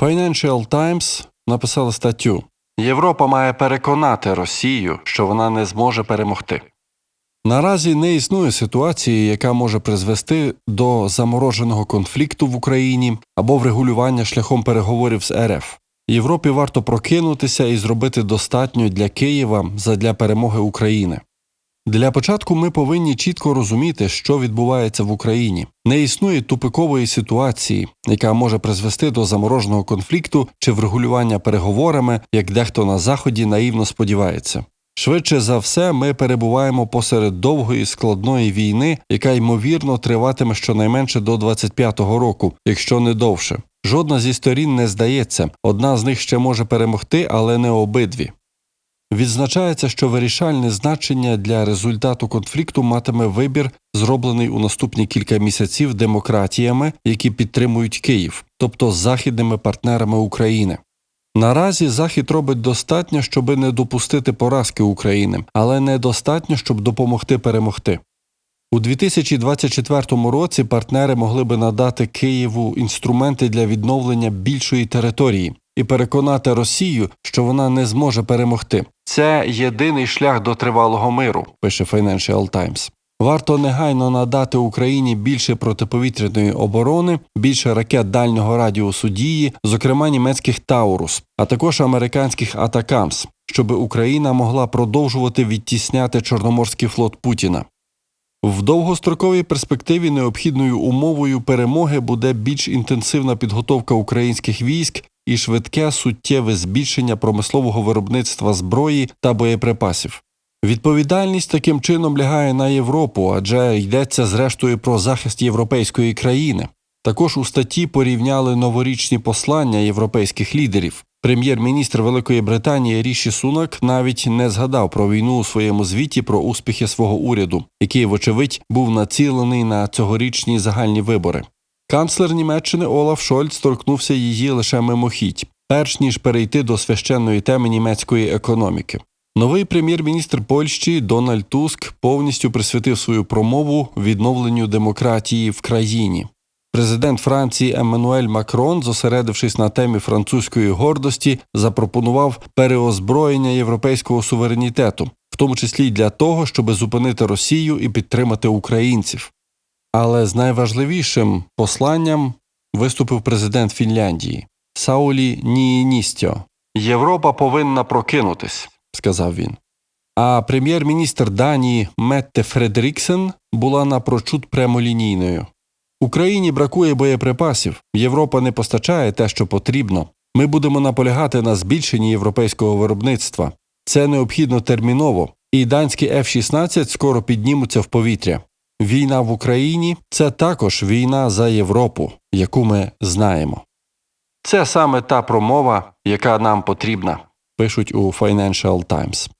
Financial Times написали статтю Європа має переконати Росію, що вона не зможе перемогти. Наразі не існує ситуації, яка може призвести до замороженого конфлікту в Україні або врегулювання шляхом переговорів з РФ. Європі варто прокинутися і зробити достатньо для Києва задля перемоги України. Для початку ми повинні чітко розуміти, що відбувається в Україні. Не існує тупикової ситуації, яка може призвести до замороженого конфлікту чи врегулювання переговорами, як дехто на заході наївно сподівається. Швидше за все, ми перебуваємо посеред довгої складної війни, яка ймовірно триватиме щонайменше до 25-го року, якщо не довше. Жодна зі сторін не здається, одна з них ще може перемогти, але не обидві. Відзначається, що вирішальне значення для результату конфлікту матиме вибір, зроблений у наступні кілька місяців демократіями, які підтримують Київ, тобто західними партнерами України. Наразі Захід робить достатньо, щоби не допустити поразки України, але недостатньо, щоб допомогти перемогти. У 2024 році партнери могли би надати Києву інструменти для відновлення більшої території і переконати Росію, що вона не зможе перемогти. Це єдиний шлях до тривалого миру, пише Financial Times. Варто негайно надати Україні більше протиповітряної оборони, більше ракет дальнього радіусу дії, зокрема німецьких Таурус, а також американських Атакамс, щоб Україна могла продовжувати відтісняти Чорноморський флот Путіна. В довгостроковій перспективі необхідною умовою перемоги буде більш інтенсивна підготовка українських військ і швидке суттєве збільшення промислового виробництва зброї та боєприпасів. Відповідальність таким чином лягає на Європу, адже йдеться зрештою про захист європейської країни. Також у статті порівняли новорічні послання європейських лідерів. Прем'єр-міністр Великої Британії Ріші Сунак навіть не згадав про війну у своєму звіті про успіхи свого уряду, який, вочевидь, був націлений на цьогорічні загальні вибори. Канцлер Німеччини Олаф Шольц торкнувся її лише мимохідь, перш ніж перейти до священної теми німецької економіки. Новий прем'єр-міністр Польщі Дональд Туск повністю присвятив свою промову відновленню демократії в країні. Президент Франції Еммануель Макрон, зосередившись на темі французької гордості, запропонував переозброєння європейського суверенітету, в тому числі й для того, щоб зупинити Росію і підтримати українців. Але з найважливішим посланням виступив президент Фінляндії Саулі Ніїністьо. Європа повинна прокинутись, сказав він. А прем'єр-міністр Данії Метте Фредеріксен була напрочуд прямолінійною. Україні бракує боєприпасів, Європа не постачає те, що потрібно. Ми будемо наполягати на збільшенні європейського виробництва. Це необхідно терміново, і данські F-16 скоро піднімуться в повітря. Війна в Україні це також війна за Європу, яку ми знаємо. Це саме та промова, яка нам потрібна, пишуть у Financial Times.